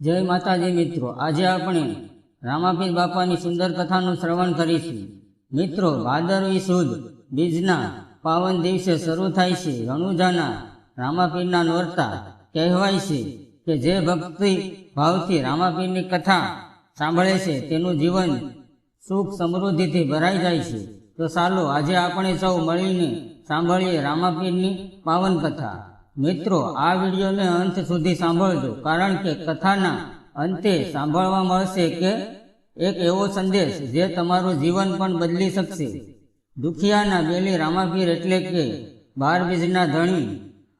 જય માતાજી મિત્રો, આજે આપણે રામાપીર બાપાની સુંદર કથાનું શ્રવણ કરીશું. મિત્રો ભાદરવી સુદ બીજના પાવન દિવસે શરૂ થાય છે. રણુજાના રામાપીરના નોરતા કહેવાય છે કે જે ભક્તિ ભાવથી રામાપીરની કથા સાંભળે છે, તેનું જીવન સુખ સમૃદ્ધિથી ભરાઈ જાય છે. તો ચાલો, આજે આપણે સૌ મળીને સાંભળીએ રામાપીરની પાવન કથા. મિત્રો, આ વિડીયોને અંત સુધી સાંભળજો, કારણ કે કથાના અંતે સાંભળવા મળશે કે એક એવો સંદેશ જે તમારું જીવન પણ બદલી શકશે. દુખિયાના બેલી રામાપીર એટલે કે બાર બીજના ધણી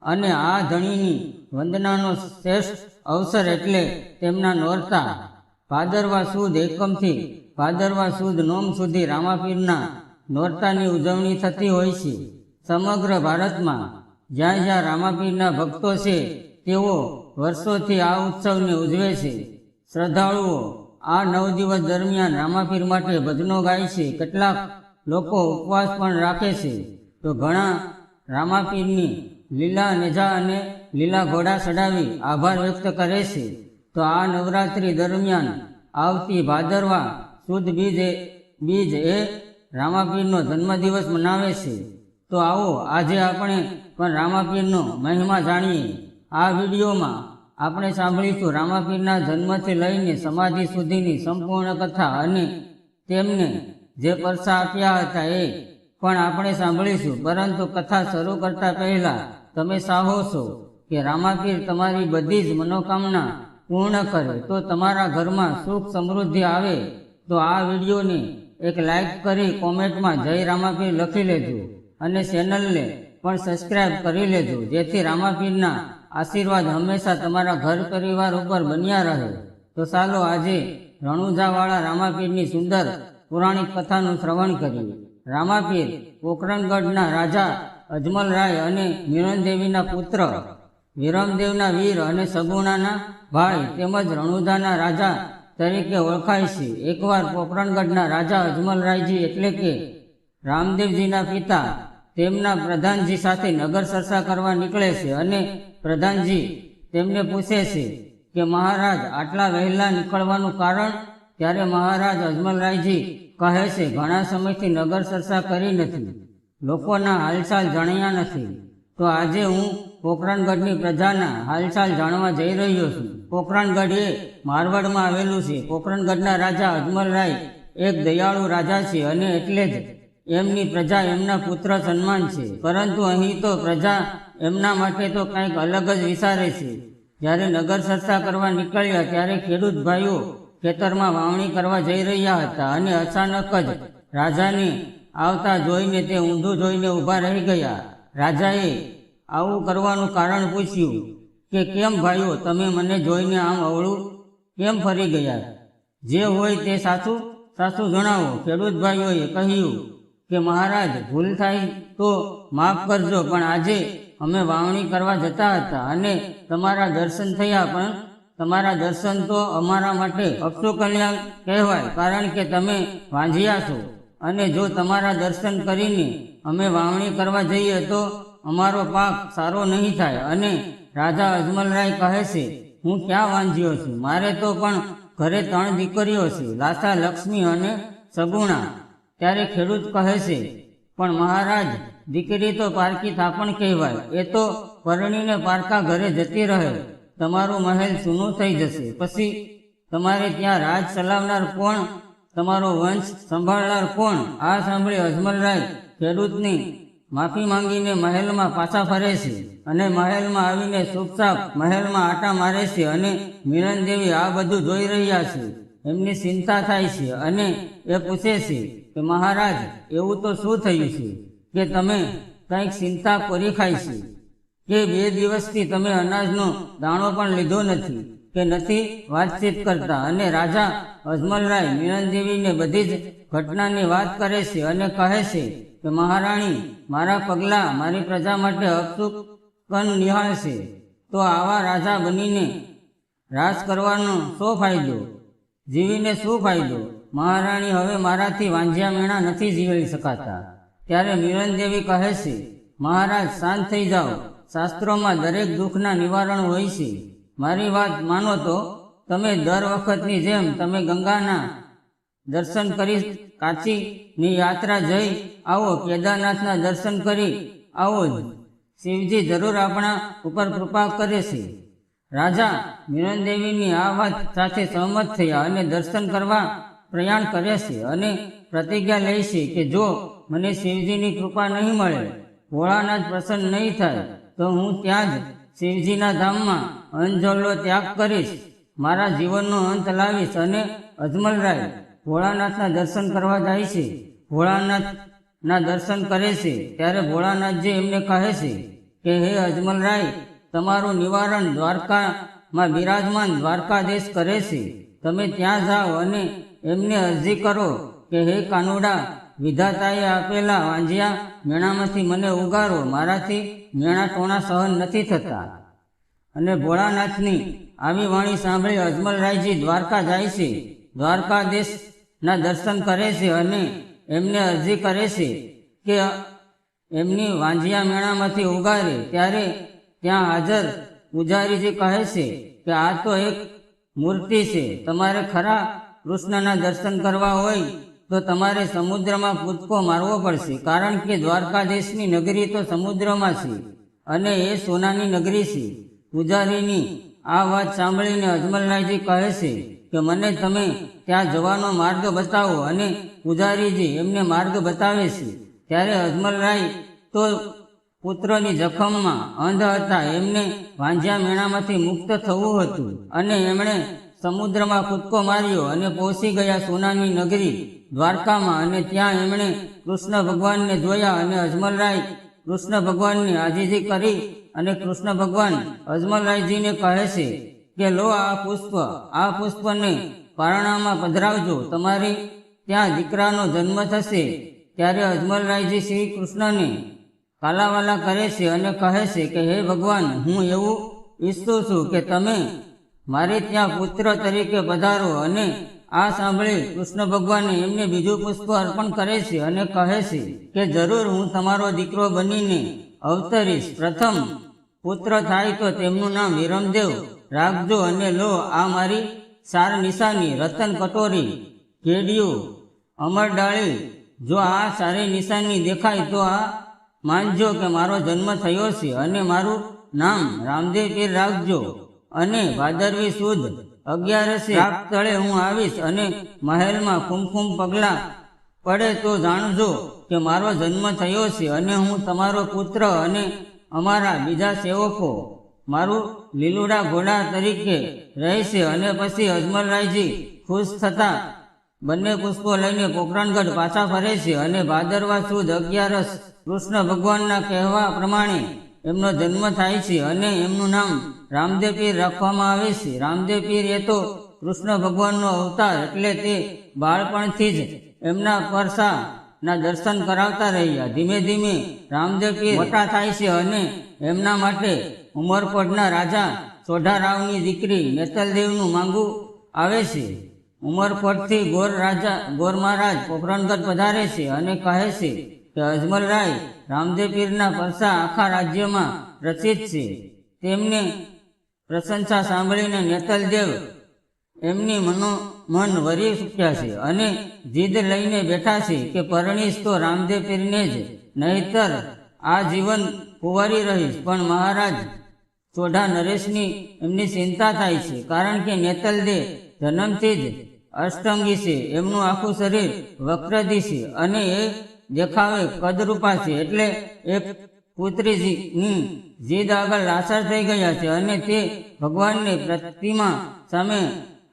અને આ ધણીની વંદનાનો શ્રેષ્ઠ અવસર એટલે તેમના નોરતા. ભાદરવા સુદ એકમથી ભાદરવા સુદ નોમ સુધી રામાપીરના નોરતાની ઉજવણી થતી હોય છે. સમગ્ર ભારતમાં જ્યાં જ્યાં રામાપીરના ભક્તો છે, તેઓ વર્ષોથી આ ઉત્સવને ઉજવે છે. શ્રદ્ધાળુઓ આ નવ દિવસ દરમિયાન રામાપીર માટે ભજનો ગાય છે. કેટલાક લોકો ઉપવાસ પણ રાખે છે. તો ઘણા રામાપીરની લીલા નેજા અને લીલા ઘોડા ચડાવી આભાર વ્યક્ત કરે છે. તો આ નવરાત્રિ દરમિયાન આવતી ભાદરવા સુદ બીજ એ બીજ એ રામાપીરનો જન્મદિવસ મનાવે છે. તો આવો આજે આપણે પણ રામાપીરનો મહિમા જાણીએ. આ વિડીયોમાં આપણે સાંભળીશું રામાપીરના જન્મથી લઈને સમાધિ સુધીની સંપૂર્ણ કથા અને તેમને જે પરસા આપ્યા હતા એ પણ આપણે સાંભળીશું. પરંતુ કથા શરૂ કરતા પહેલા તમે સાહો છો કે રામાપીર તમારી બધી જ મનોકામના પૂર્ણ કરે. તો તમારા ઘરમાં સુખ સમૃદ્ધિ આવે તો આ વિડીયોને એક લાઈક કરી કોમેન્ટમાં જય રામાપીર લખી લેજો અને ચેનલને પણ સબસ્ક્રાઇબ કરી લેજો. જેથી રામાપીરના આશીર્વાદ હંમેશા તમારા ઘર પરિવાર ઉપર બન્યા રહે. તો ચાલો આજે રણુજાવાળા રામાપીરની સુંદર પૌરાણિક કથાનું શ્રવણ કર્યું રામાપીર કોકરણગઢના રાજા અજમલરાય અને મિરણદેવીના પુત્ર વિરમદેવના વીર અને સગુણાના ભાઈ તેમજ રણુજાના રાજા તરીકે ઓળખાય છે. એકવાર કોકરણગઢના રાજા અજમલરાયજી એટલે કે રામદેવજીના પિતા તેમના પ્રધાનજી સાથે નગર સરસા કરવા નીકળે છે અને પ્રધાનજી તેમને પૂછે છે કે મહારાજ, આટલા વહેલા નીકળવાનું કારણ? ત્યારે મહારાજ અજમલરાયજી કહે છે, ઘણા સમયથી નગર સરસા કરી નથી. લોકોના હાલચાલ જાણ્યા નથી. તો આજે હું પોખરણગઢની પ્રજાના હાલચાલ જાણવા જઈ રહ્યો છું. પોખરણગઢ એ મારવાડમાં આવેલું છે. પોખરણગઢના રાજા અજમલરાય એક દયાળુ રાજા છે અને એટલે જ એમની પ્રજા એમના પુત્ર સન્માન છે. પરંતુ અહીં તો પ્રજા એમના માટે તો કંઈક અલગ જ વિચારે છે. જ્યારે નગર સરસા કરવા નીકળ્યા ત્યારે ખેડૂત ભાઈઓ ખેતરમાં વાવણી કરવા જઈ રહ્યા હતા અને અચાનક જ રાજાને આવતા જોઈને તે ઊંધું જોઈને ઊભા રહી ગયા. રાજાએ આવું કરવાનું કારણ પૂછ્યું કે, કેમ ભાઈઓ, તમે મને જોઈને આમ અવળું કેમ ફરી ગયા? જે હોય તે સાચું? સાચું જણાવો. ખેડૂત ભાઈઓએ કહ્યું કે મહારાજ, ભૂલ થાય તો માફ કરજો, પણ આજે અમે વાવણી કરવા જતા હતા અને તમારા દર્શન થયા, પણ તમારા દર્શન તો અમારા માટે અક્ષુ કલ્યાણ કહેવાય, કારણ કે તમે વાંઝિયા છો. અને જો તમારા દર્શન કરીને અમે વાવણી કરવા જઈએ તો અમારો પાક સારો નહીં થાય. અને રાજા અજમલરાય કહે છે, હું ક્યાં વાંઝ્યો છું? મારે તો પણ ઘરે ત્રણ દીકરીઓ છે લાસા લક્ષ્મી અને સગુણા. ત્યારે ખેડૂત કહે છે, પણ મહારાજ, દીકરી તો પારકી થાપણ કહેવાય. એ તો પરણીને પારકા ઘરે જતી રહે. તમારું મહેલ સૂનું થઈ જશે. પછી તમારે ત્યાં રાજ ચલાવનાર કોણ? તમારો વંશ સંભાળનાર કોણ? આ સાંભળી અજમલરાય ખેડૂતની માફી માંગીને મહેલમાં પાછા ફરે છે અને મહેલમાં આવીને ચૂપચાપ મહેલમાં આટા મારે છે અને મિલન દેવી આ બધું જોઈ રહ્યા છે. એમની ચિંતા થાય છે અને એ પૂછે છે કે મહારાજ, એવું તો શું થયું છે કે તમે કંઈક ચિંતા કરી ખાય છે? કે બે દિવસથી તમે અનાજનો દાણો પણ લીધો નથી, કે નથી વાતચીત કરતા? અને રાજા અજમલરાય મિલનદેવીને બધી જ ઘટનાની વાત કરે છે અને કહે છે કે, મહારાણી, મારા પગલાં મારી પ્રજા માટે અપસુક નિહાળશે. તો આવા રાજા બનીને રાજ કરવાનો શો ફાયદો? જીવીને શું ફાયદો? મહારાણી હવે મારાથી વાંઝ્યા મેણા નથી જીવી શકાતા. ત્યારે મિલનદેવી કહે છે, મહારાજ, શાંત થઈ જાઓ. શાસ્ત્રોમાં દરેક દુઃખના નિવારણ હોય છે. મારી વાત માનો તો, તમે દર વખતની જેમ તમે ગંગાના દર્શન કરી કાચીની યાત્રા જઈ આવો, કેદારનાથના દર્શન કરી આવો શિવજી જરૂર આપણા ઉપર કૃપા કરે છે. રાજા નિરંદેવીની આ વાત સાથે સહમત થયા અને દર્શન કરવા પ્રયાણ કરે છે અને પ્રતિજ્ઞા લે છે કે જો મને શિવજીની કૃપા નહીં મળે, ભોળાનાથ પ્રસન્ન નહીં થાય, તો હું ત્યાં જ શિવજીના ધામમાં અંજલો ત્યાગ કરીશ, મારા જીવનનો અંત લાવીશ અને અજમલરાય ભોળાનાથના દર્શન કરવા જાય છે. ભોળાનાથના દર્શન કરે છે ત્યારે ભોળાનાથજી એમને કહે છે કે, હે અજમલરાય તમારું નિવારણ દ્વારકામાં બિરાજમાન દ્વારકાધીશ કરે છે. તમે ત્યાં જાઓ અને એમને અરજી કરો કે, હે કાનુડા, વિધાતાએ આપેલા વાંજિયા મેણામાંથી મને ઉગારો. મારાથી મેણા ટોણા સહન નથી થતા. અને ભોળાનાથની આવી વાણી સાંભળી અજમલરાયજી દ્વારકા જાય છે. દ્વારકાધીશના દર્શન કરે છે અને એમને અરજી કરે છે કે, એમની વાંજિયા મેણામાંથી ઉગારે. ત્યારે ત્યાં હાજર પૂજારીજી કહે છે કે આ તો એક મૂર્તિ છે. તમારે ખરા કૃષ્ણના દર્શન કરવા હોય તો તમારે સમુદ્રમાં કૂદકો મારવો પડશે. કારણ કે દ્વારકાધીશની નગરી તો સમુદ્રમાં છે અને એ સોનાની નગરી છે. પૂજારીની આ વાત સાંભળીને અજમલરાયજી કહે છે કે મને તમે ત્યાં જવાનો માર્ગ બતાવો અને પૂજારીજી એમને માર્ગ બતાવે છે. ત્યારે અજમલરાય તો પુત્રની જખમમાં અંધ હતા. એમને વાંઝ્યા મેણામાંથી મુક્ત થવું હતું અને એમણે સમુદ્રમાં કૂદકો માર્યો અને પહોંચી ગયા સોનાની નગરી દ્વારકામાં અને ત્યાં એમણે કૃષ્ણ ભગવાનને જોયા અને અજમલરાય કૃષ્ણ ભગવાનની આજીજી કરી અને કૃષ્ણ ભગવાન અજમલરાયજીને કહે છે કે, લો આ પુષ્પ, આ પુષ્પને પારણામાં પધરાવજો. તમારી ત્યાં દીકરાનો જન્મ થશે. ત્યારે અજમલરાયજી શ્રી કૃષ્ણને કાલાવાલા કરે છે અને કહે છે કે, હે ભગવાન, હું એવું ઈચ્છું છું કે તમે મારે ત્યાં પુત્ર તરીકે પધારો અને આ સાંભળી કૃષ્ણ ભગવાને એમને બીજું પુષ્પ અર્પણ કરે છે અને કહે છે કે, જરૂર હું તમારો દીકરો બનીને અવતરીશ. પ્રથમ પુત્ર થાય તો તેમનું નામ વિરમદેવ. રાખજો અને લો આ મારી સાર નિશાની, રતન કટોરી કેડિયું અમર ડાળી જો આ સારી નિશાની દેખાય તો આ માનજો કે મારો જન્મ થયો છે અને મારું નામ રામદેવ પીર રાખજો અને ભાદરવી સુદ અગિયારસે તળે હું આવીશ અને મહેલમાં કુમકુમ પગલા પડે તો જાણજો કે મારો જન્મ થયો છે અને હું તમારો પુત્ર અને અમારા બીજા સેવકો, મારું લીલુડા ઘોડા તરીકે રહેશે અને પછી અજમલરાયજી ખુશ થતા બંને પુષ્પો લઈને પોખરણગઢ પાછા ફરે છે અને ભાદરવા સુદ અગિયારસ કૃષ્ણ ભગવાનના કહેવા પ્રમાણે એમનો જન્મ થાય છે અને એમનું નામ રામદેવ રાખવામાં આવે છે. રામદેવ પીર એ તો કૃષ્ણ ભગવાનનો અવતાર એટલે તે બાળપણથી જ એમના પરસાના દર્શન કરાવતા રહ્યા. ધીમે ધીમે રામદેવ પીર મોટા થાય છે અને એમના માટે ઉમરકોટના રાજા સોઢારાવની દીકરી નેતલદેવનું માંગું આવે છે. ઉમરકોટથી ગોર રાજા ગોર મહારાજ પોખરણગઢ પધારે છે અને કહે છે કે અજમલરાય રામદેવ પીરના પરસા આખા રાજ્યમાં પ્રસિદ્ધ છે. તેમને પ્રશંસા સાંભળીને નેતલદેવ એમની મનો, મન વરી ચૂક્યા છે અને જીદ લઈને બેઠા છે કે પરણીશ તો રામદેવ પીરને જ, નહીતર આ જીવન કુંવારી રહીશ. પણ મહારાજ ચોઢા નરેશની એમની ચિંતા થાય છે, કારણ કે નેતલદેવ જન્મથી જ અષ્ટંગી છે. એમનું આખું શરીર વક્રદી છે અને એ દેખાવે કદરૂપા છે એટલે એ પુત્રીજીની જીદ આગળ લાચાર થઈ ગયા છે અને તે ભગવાનની પ્રતિમા સામે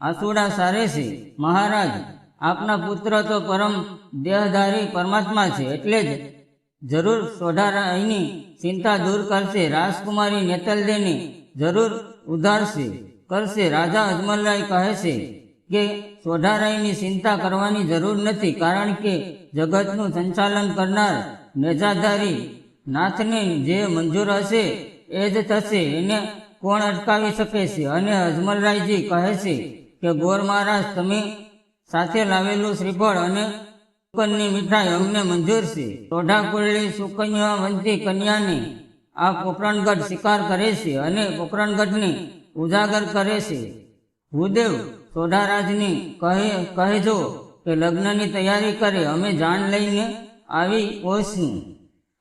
આસુડા સારે છે. મહારાજ, આપના પુત્ર તો પરમ દેહધારી પરમાત્મા છે, એટલે જ જરૂર સોઢારાયની ચિંતા દૂર કરશે, રાજકુમારી નેતલદેની જરૂર ઉધારશે, કરશે, રાજા અજમલરાય કહે છે. કે સોઢારાયની ચિંતા કરવાની જરૂર નથી કારણ કે જગતનું સંચાલન કરનાર નેજાધારી નાથને જે મંજૂર હશે એ જ થશે, એને કોણ અટકાવી શકે છે? અને અજમલરાયજી કહે છે કે, ગોર મહારાજ, તમે સાથે લાવેલું શ્રીફળ અને સુકનની મીઠાઈ અમને મંજૂર છે. ટોઢા સુકન્યા સુકન્યાવંતી કન્યાને આ પોકરણગઢ શિકાર કરે છે અને પોકરણગઢને ઉજાગર કરે છે. ભૂદેવ સોઢારાજને કહે કહેજો કે લગ્નની તૈયારી કરે, અમે જાન લઈને આવી પહોંચશું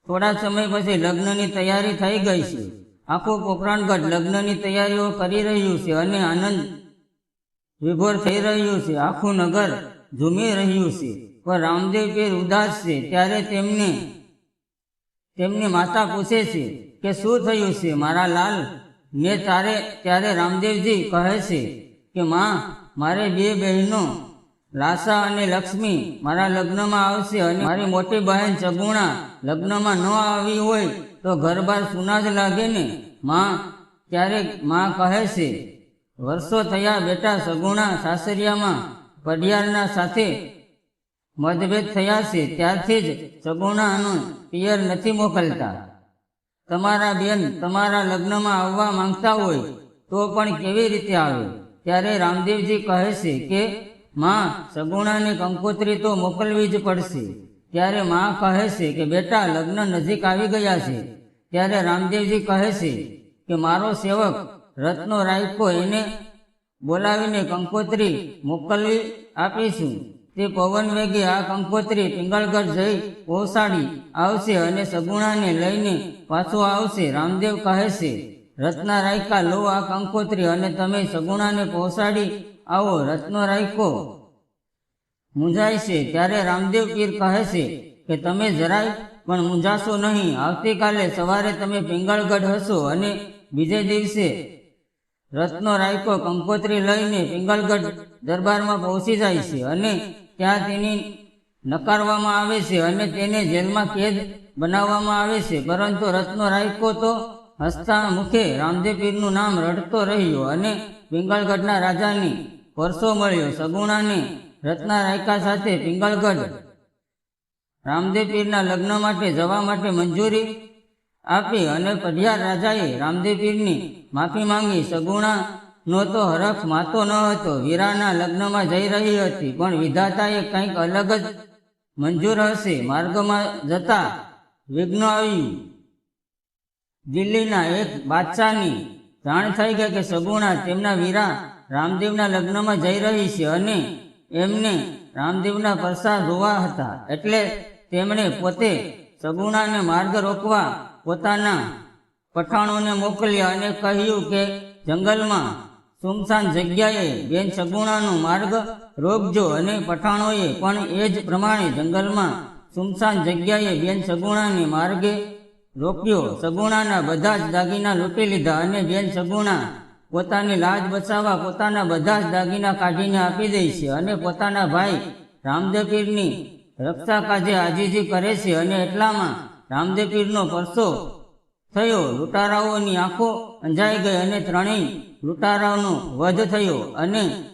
થોડા સમય પછી લગ્નની તૈયારી થઈ ગઈ છે. આખો પોખરાણગઢ લગ્નની તૈયારીઓ કરી રહ્યું છે અને આનંદ વિભોર થઈ રહ્યું છે. આખું નગર ઝૂમી રહ્યું છે. પણ રામદેવ પીર ઉદાસ છે. ત્યારે તેમને, તેમની માતા પૂછે છે કે શું થયું છે? મારા લાલ મેં તારે, ત્યારે રામદેવજી કહે છે કે માં, મારે બે બહેનો લાસા અને લક્ષ્મી, મારા લગ્નમાં આવશે અને મારી મોટી બહેન સગુણા લગ્નમાં ન આવી હોય તો ઘરબાર સુના જ લાગે ને? માં ત્યારે માં કહે છે, વર્ષો થયા બેટા સગુણા સાસરિયામાં પડિયારના સાથે મતભેદ થયા છે, ત્યારથી જ સગુણાનો પિયર નથી મોકલતા. તમારા બેન તમારા લગ્નમાં આવવા માંગતા હોય તો પણ કેવી રીતે આવે? ત્યારે રામદેવજી કહે છે કે, માં, સગુણાને કંકોત્રી તો મોકલવી જ પડશે. ત્યારે માં કહે છે કે, બેટા, લગ્ન નજીક આવી ગયા છે. ત્યારે રામદેવજી કહે છે કે, મારો સેવક રત્નો રાયકો એને બોલાવીને કંકોત્રી મોકલવી આપીશું. તે પવન વેગે આ કંકોત્રી પિંગળગઢ જઈ પહોંચાડી આવશે અને સગુણાને લઈને પાછો આવશે. રામદેવ કહે છે રત્ના રાયખા લો આ કંકોત્રી અને તમે સગુણાને પહોંચાડી આવો, રત્નો રાયખો મૂંઝાય છે, ત્યારે રામદેવ પીર કહે છે કે તમે જરાય પણ મૂંઝાશો નહીં. આવતીકાલે સવારે તમે પિંગળગઢ હશો અને બીજે દિવસે રત્નો રાયકો કંકોત્રી લઈને પિંગળગઢ દરબારમાં પહોંચી જાય છે અને ત્યાં તેની નકારવામાં આવે છે અને તેને જેલમાં કેદ બનાવવામાં આવે છે. પરંતુ રત્નો રાયકો તો હસતા મુખે રામદેવ પીરનું નામ રડતો રહ્યો અને પિંગળગઢના રાજાની પરસો મળ્યો. સગુણાને રત્ના રાયકા સાથે પિંગળગઢ રામદેવ પીરના લગ્ન માટે જવા માટે મંજૂરી આપી અને પઢિયાર રાજાએ રામદેવ પીરની માફી માંગી. સગુણા નો તો હરખ માતો ન હતો. વીરાના લગ્નમાં જઈ રહી હતી, પણ વિધાતાએ કંઈક અલગ જ મંજૂર હશે. માર્ગમાં જતા વિઘ્ન આવ્યું. દિલ્હીના એક બાદશાહની જાણ થઈ ગઈ કે સગુણા તેમના વીરા રામદેવના લગ્નમાં જઈ રહી છે અને એમને રામદેવના પરસા જોવા હતા. એટલે તેમણે પોતે સગુણાને માર્ગ રોકવા પોતાના પઠાણોને મોકલ્યા અને કહ્યું કે જંગલમાં સુમસાન જગ્યાએ બેન સગુણાનો માર્ગ રોકજો અને પઠાણોએ પણ એ જ પ્રમાણે જંગલમાં સુમસાન જગ્યાએ બેન સગુણાને માર્ગે રોક્યો સગુણાના બધા જ દાગીના લૂંટી લીધા અને બેન સગુણા પોતાની લાજ બચાવવા પોતાના બધા જ દાગીના કાઢીને આપી દે છે અને પોતાના ભાઈ રામદેવપીરની રક્ષા કાજે આજીજી કરે છે અને એટલામાં રામદેવપીરનો પરસો થયો. લૂંટારાઓની આંખો અંજાઈ ગઈ અને ત્રણેય લૂંટારાઓનો વધ થયો અને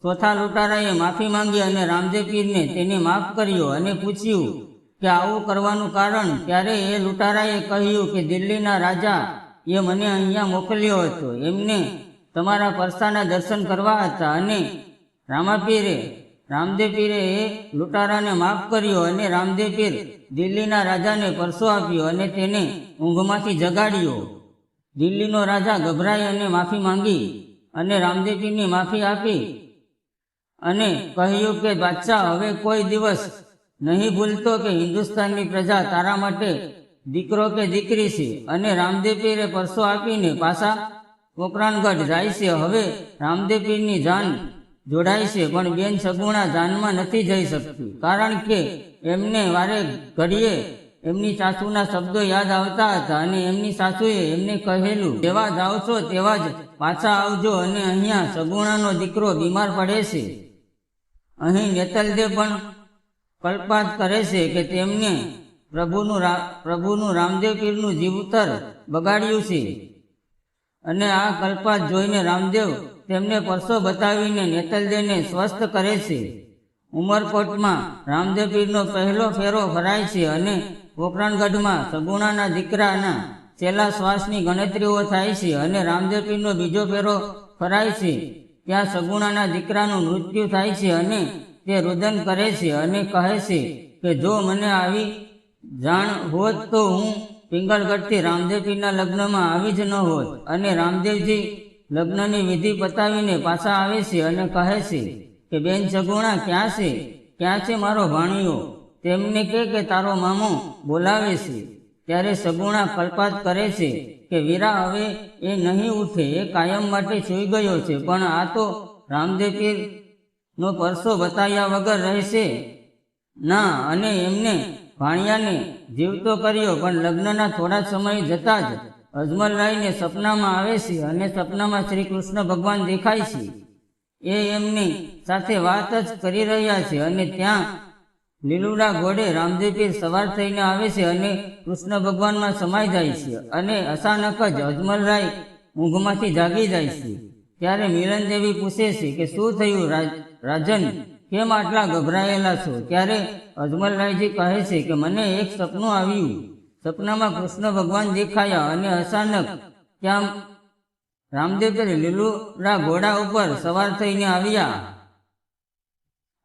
ચોથા લૂંટારાએ માફી માંગી અને રામદેવ પીરને તેને માફ કર્યો અને પૂછ્યું કે આવું કરવાનું કારણ ત્યારે એ લૂંટારાએ કહ્યું કે દિલ્હીના રાજા એ મને અહીંયા મોકલ્યો હતો. એમને તમારા પરસાના દર્શન કરવા હતા અને રામાપીરે રામદેવ પીરે એ લૂંટારાને માફ કર્યો અને રામદેવ પીર દિલ્હીના રાજાને પરસો આપ્યો અને તેને ઊંઘમાંથી જગાડ્યો. દિલ્હીનો રાજા ગભરાઈ અને માફી માંગી અને રામદેવપીરની માફી આપી અને કહ્યું કે, બાદશાહ, હવે કોઈ દિવસ નહીં ભૂલતો કે હિન્દુસ્તાનની પ્રજા તારા માટે દીકરો કે દીકરી છે અને રામદેવપીરે પરસો આપીને પાછા કોકરાનગઢ જાય છે. હવે રામદેવપીરની જાન જોડાય છે, પણ બેન સગુણા જાનમાં નથી જઈ શકતી. કારણ કે એમને વારે ઘડીએ એમની સાસુના શબ્દો યાદ આવતા હતા અને એમની સાસુએ એમને કહેલું, જેવા જાઓ છો તેવા જ પાછા આવજો અને અહીંયા સગુણાનો દીકરો બીમાર પડે છે. અહીં નેતલદેવ પણ કલ્પાત કરે છે કે તેમને પ્રભુનું પ્રભુનું રામદેવ પીરનું જીવતર બગાડ્યું છે. અને આ કલ્પાત જોઈને રામદેવ તેમને પરસો બતાવીને નેતલદેવને સ્વસ્થ કરે છે. ઉમરકોટમાં રામદેવ પીરનો પહેલો ફેરો ભરાય છે અને પોકરણગઢમાં સગુણાના દીકરાના છેલ્લા શ્વાસની ગણતરીઓ થાય છે અને રામદેવ પીરનો બીજો ફેરો ફરાય છે. ત્યાં સગુણાના દીકરાનું મૃત્યુ થાય છે અને તે રુદન કરે છે અને કહે છે કે જો મને આવી જાણ હોત તો હું પિંગળગઢથી રામદેવજીના લગ્નમાં આવી જ ન હોત. અને રામદેવજી લગ્નની વિધિ પતાવીને પાછા આવે છે અને કહે છે કે, બેન સગુણા ક્યાં છે? ક્યાં છે મારો ભાણિયો? તેમને કે કે તારો મામો બોલાવે છે. ત્યારે સગુણા કલ્પાત કરે છે કે, વીરા, હવે એ નહીં ઉઠે. એ કાયમ માટે સૂઈ ગયો છે. પણ આ તો રામદેવ નો પરસો બતાવ્યા વગર રહેશે. ના, અને એમને ભાણિયાને જીવતો કર્યો, પણ લગ્નના થોડા સમય જતા જ અજમલરાયને સપનામાં આવે છે અને સપનામાં શ્રી કૃષ્ણ ભગવાન દેખાય છે. એ એમની સાથે વાત જ કરી રહ્યા છે અને ત્યાં લીલુડા ઘોડે રામદેવપીર સવાર થઈને આવે છે અને કૃષ્ણ ભગવાનમાં સમાઈ જાય છે અને અચાનક જ અજમલરાય ઊંઘમાંથી જાગી જાય છે. ત્યારે મિલન દેવી પૂછે છે કે શું થયું રાજ- રાજન? કેમ આટલા ગભરાયેલા છો? ત્યારે અજમલરાયજી કહે છે કે મને એક સપનું આવ્યું. સપનામાં કૃષ્ણ ભગવાન દેખાયા અને અચાનક ત્યાં રામદેવ લીલુડા ઘોડા ઉપર સવાર થઈને આવ્યા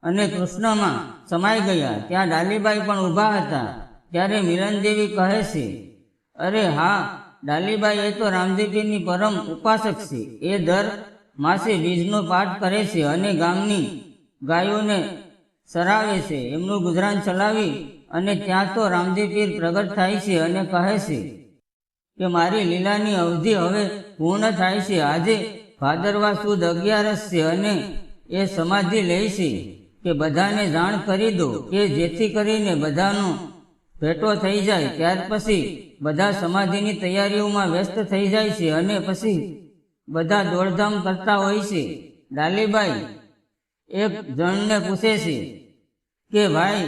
અને કૃષ્ણમાં સમાઈ ગયા. ત્યાં ડાલીબાઈ પણ ઊભા હતા. ત્યારે મિલનદેવી કહે છે, અરે હા ડાલીબાઈ એ તો રામદેવજીની પરમ ઉપાસક છે. એ દર માસે બીજનો પાઠ કરે છે અને ગામની ગાયોને સરાવે છે. એમનું ગુજરાન ચલાવી અને ત્યાં તો રામજીપીર પ્રગટ થાય છે અને કહે છે કે મારી લીલાની અવધિ હવે પૂર્ણ થાય છે. આજે ભાદરવા સુદ અગિયારસ છે અને એ સમાધિ લે છે કે બધાને જાણ કરી દો કે જેથી કરીને બધાનો ભેટો થઈ જાય, ત્યાર પછી બધા સમાધિની તૈયારીઓમાં વ્યસ્ત થઈ જાય છે અને પછી બધા દોડધામ કરતા હોય છે. ડાલીબાઈ એક જણને પૂછે છે કે, ભાઈ,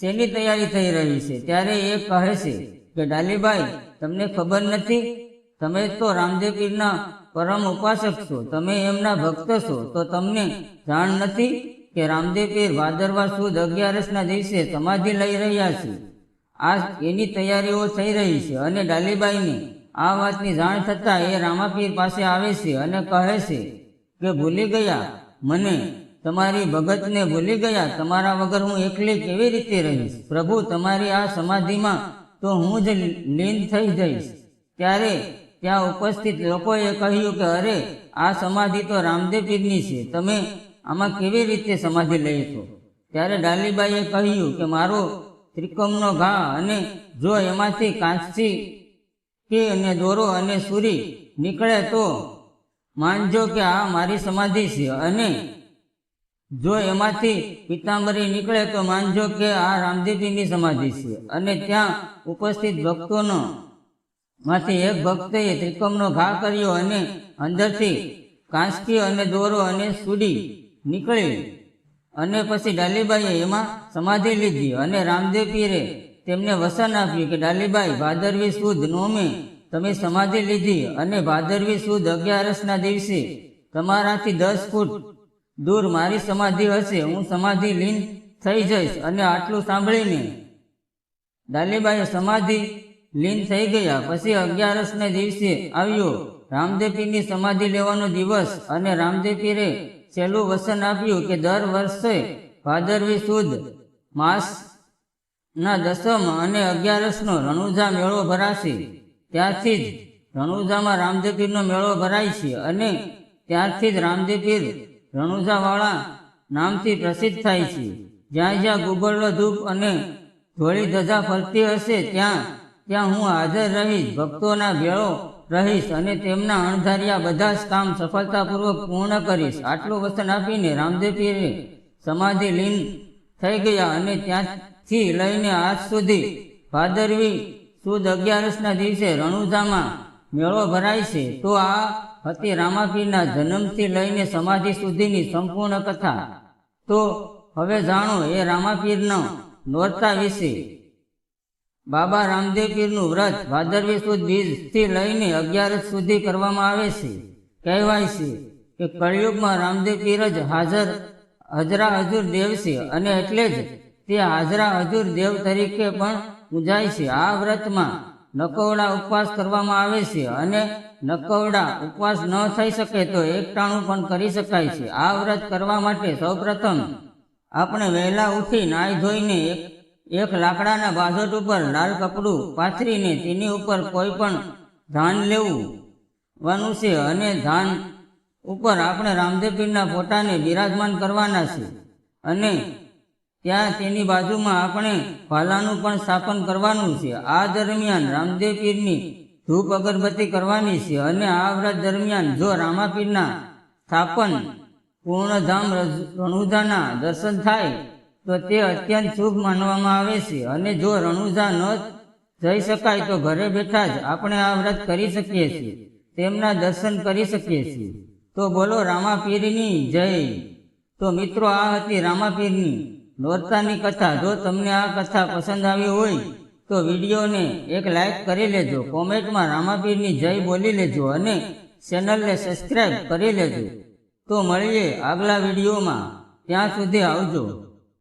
શેની તૈયારી થઈ રહી છે? ત્યારે એ કહે છે કે, ડાલીબાઈ, તમને ખબર નથી? તમે તો રામદેવ પીરના પરમ ઉપાસક છો. તમે એમના ભક્ત છો. તો તમને જાણ નથી કે રામદેવ પીર ભાદરવા સુદ અગિયારસના દિવસે સમાધિ લઈ રહ્યા છે? આ એની તૈયારીઓ થઈ રહી છે અને ડાલીબાઈને આ વાતની જાણ થતાં એ રામાપીર પાસે આવે છે અને કહે છે કે, ભૂલી ગયા? મને તમારી ભગતને ભૂલી ગયા? તમારા વગર હું એકલી કેવી રીતે રહીશ? પ્રભુ, તમારી આ સમાધિમાં તો હું જ લીન થઈ જઈશ. ત્યારે ત્યાં ઉપસ્થિત લોકોએ કહ્યું કે, અરે, આ સમાધિ તો રામદેવ પીરની છે. તમે આમાં કેવી રીતે સમાધિ લઈ છો? ત્યારે ડાલીબાઈએ કહ્યું કે, મારો ત્રિકોમનો ઘા અને જો એમાંથી કાંસી કે અને દોરો અને સુરી નીકળે તો માનજો કે આ મારી સમાધિ છે. અને જો એમાંથી પિતાંબરી નીકળે તો માનજો કે આ રામદેવજીની સમાધિ છે. અને ત્યાં ઉપસ્થિત ભક્તોનો માંથી એક ભક્તે ત્રિકોમનો ઘા કર્યો અને અંદરથી કાંસકી અને દોરો અને સુડી નીકળી. અને પછી ડાલીબાઈએ એમાં સમાધિ લીધી અને રામદેવ પીરે તેમને વસન આપ્યું કે, ડાલીબાઈ, ભાદરવી સુદ નોમે તમે સમાધિ લીધી અને ભાદરવી સુદ અગિયારસના દિવસે તમારાથી દસ ફૂટ દૂર મારી સમાધિ હશે. હું સમાધિ લીન થઈ જઈશ અને આટલું સાંભળીને ડાલીબાઈ સમાધિ લીન થઈ ગયા. પછી અગિયારસના દિવસે આવ્યો. રામદેવપીરની સમાધિ લેવાનો દિવસ અને રામદેવપીરે છેલ્લું વચન આપ્યું કે દર વર્ષે ભાદરવી સુદ માસ ના દસમ અને અગિયારસનો રણુજા મેળો ભરાશે. ત્યારથી જ રણુજામાં રામદેપીરનો મેળો ભરાય છે અને ત્યારથી જ રામદેપીર રણુજાવાળા નામથી પ્રસિદ્ધ થાય છે. જ્યાં જ્યાં ગુગળનો ધૂપ અને ધોળી ધજા ફરતી હશે, ત્યાં ત્યાં હું હાજર રહીશ. ભક્તોના ભેળો રહીશ અને તેમના અણધાર્યા બધા જ કામ સફળતાપૂર્વક પૂર્ણ કરીશ. આટલું વચન આપીને રામદેવપીરે સમાધિ લીન થઈ ગયા અને ત્યાંથી લઈને આજ સુધી ભાદરવી સુદ અગિયારસના દિવસે રણુજામાં મેળો ભરાય છે. તો આ હતી રામાપીરના જન્મથી લઈને સમાધિ સુધીની સંપૂર્ણ કથા. તો હવે જાણો, એ રામાપીરનો નોરતા વિશે બાબા રામદેવ પીરનું વ્રત ભાદરવી સુદ બીજથી લઈને અગિયારસ સુધી કરવામાં આવે છે. કહેવાય છે કે કળિયુગમાં રામદેવ પીર જ હાજર હજરા હજુર દેવ છે અને એટલે જ તે હાજરા હજુર દેવ તરીકે પણ પૂજાય છે. આ વ્રતમાં નકોવડા ઉપવાસ કરવામાં આવે છે અને નકોવડા ઉપવાસ ન થઈ શકે તો એકટાણું પણ કરી શકાય છે. આ વ્રત કરવા માટે સૌપ્રથમ આપણે વહેલા ઉઠી નાહી ધોઈને એક એક લાકડાના બાજટ ઉપર લાલ કપડું પાથરીને તેની ઉપર કોઈ પણ ધાન લેવું. છે અને ધાન ઉપર આપણે રામદેવ પીરના ફોટાને બિરાજમાન કરવાના છે અને ત્યાં તેની બાજુમાં આપણે ભાલાનું પણ સ્થાપન કરવાનું છે. આ દરમિયાન રામદેવ પીરની ધૂપ અગરબત્તી કરવાની છે અને આ વ્રત દરમિયાન જો રામાપીરના સ્થાપન પૂર્ણધામ રણુજાના દર્શન થાય તો તે અત્યંત શુભ માનવામાં આવે છે. અને જો રણુજા ન જઈ શકાય તો ઘરે બેઠા જ આપણે આ વ્રત કરી શકીએ છીએ. તેમના દર્શન કરી શકીએ છીએ. તો બોલો, રામાપીરની જય. તો મિત્રો, આ હતી રામાપીરની નોરતાની કથા. જો તમને આ કથા પસંદ આવી હોય તો વિડીયોને એક લાઈક કરી લેજો, કોમેન્ટમાં રામાપીરની જય બોલી લેજો અને ચેનલને સબસ્ક્રાઈબ કરી લેજો. તો મળીએ આગલા વિડીયોમાં. ત્યાં સુધી આવજો.